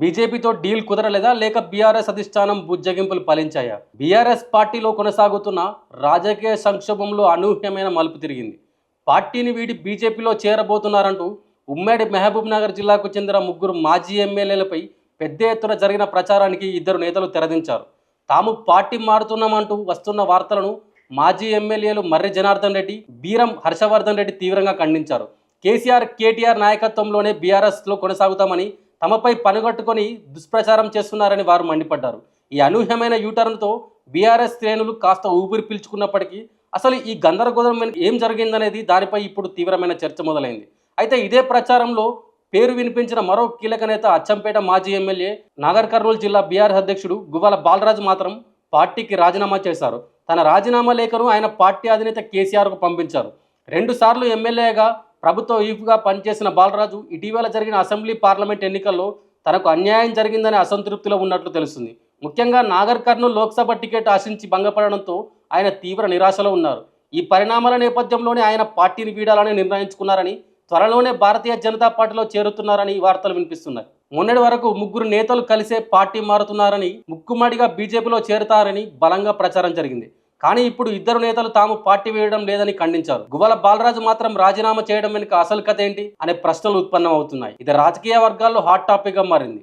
బీజేపీతో డీల్ కుదరలేదా లేక బీఆర్ఎస్ అధిష్టానం బుజ్జగింపులు ఫలించాయా? బీఆర్ఎస్ పార్టీలో కొనసాగుతున్న రాజకీయ సంక్షోభంలో అనూహ్యమైన మలుపు తిరిగింది. పార్టీని వీడి బీజేపీలో చేరబోతున్నారంటూ ఉమ్మడి మహబూబ్ నగర్ జిల్లాకు చెందిన ముగ్గురు మాజీ ఎమ్మెల్యేలపై పెద్ద ఎత్తున జరిగిన ప్రచారానికి ఇద్దరు నేతలు తెరదించారు. తాము పార్టీ మారుతున్నామంటూ వస్తున్న వార్తలను మాజీ ఎమ్మెల్యేలు మర్రి జనార్దన్ రెడ్డి బీరం హర్షవర్ధన్ రెడ్డి తీవ్రంగా ఖండించారు. కేసీఆర్ కేటీఆర్ నాయకత్వంలోనే బీఆర్ఎస్లో కొనసాగుతామని తమపై పనుగట్టుకొని దుష్ప్రచారం చేస్తున్నారని వారు మండిపడ్డారు. ఈ అనూహ్యమైన యూటర్న్తో బీఆర్ఎస్ శ్రేణులు కాస్త ఊపిరి పీల్చుకున్నప్పటికీ అసలు ఈ గందరగోళం ఏం జరిగిందనేది దానిపై ఇప్పుడు తీవ్రమైన చర్చ మొదలైంది. అయితే ఇదే ప్రచారంలో పేరు వినిపించిన మరో కీలక నేత అచ్చంపేట మాజీ ఎమ్మెల్యే నాగర్ కర్నూలు జిల్లా బీఆర్ అధ్యక్షుడు గువ్వల బాలరాజు మాత్రం పార్టీకి రాజీనామా చేశారు. తన రాజీనామా లేఖను ఆయన పార్టీ అధినేత కేసీఆర్కు పంపించారు. రెండుసార్లు ఎమ్మెల్యేగా ప్రభుత్వ ఈఫ్గా పనిచేసిన బాలరాజు ఇటీవల జరిగిన అసెంబ్లీ పార్లమెంట్ ఎన్నికల్లో తనకు అన్యాయం జరిగిందని అసంతృప్తిలో ఉన్నట్లు తెలుస్తుంది. ముఖ్యంగా నాగర్ కర్నూలు లోక్సభ టికెట్ ఆశించి భంగపడడంతో ఆయన తీవ్ర నిరాశలో ఉన్నారు. ఈ పరిణామాల నేపథ్యంలోనే ఆయన పార్టీని వీడాలని నిర్ణయించుకున్నారని త్వరలోనే భారతీయ జనతా పార్టీలో చేరుతున్నారని వార్తలు వినిపిస్తున్నాయి. మొన్నటి వరకు ముగ్గురు నేతలు కలిసే పార్టీ మారుతున్నారని ముక్కుమడిగా బీజేపీలో చేరుతారని బలంగా ప్రచారం జరిగింది. కానీ ఇప్పుడు ఇద్దరు నేతలు తాము పార్టీ వేయడం లేదని ఖండించారు. గువ్వల బాలరాజు మాత్రం రాజీనామా చేయడం వెనుక అసలు కథ ఏంటి? అనే ప్రశ్నలు ఉత్పన్నం అవుతున్నాయి ఇది రాజకీయ వర్గాల్లో హాట్ టాపిక్గా మారింది.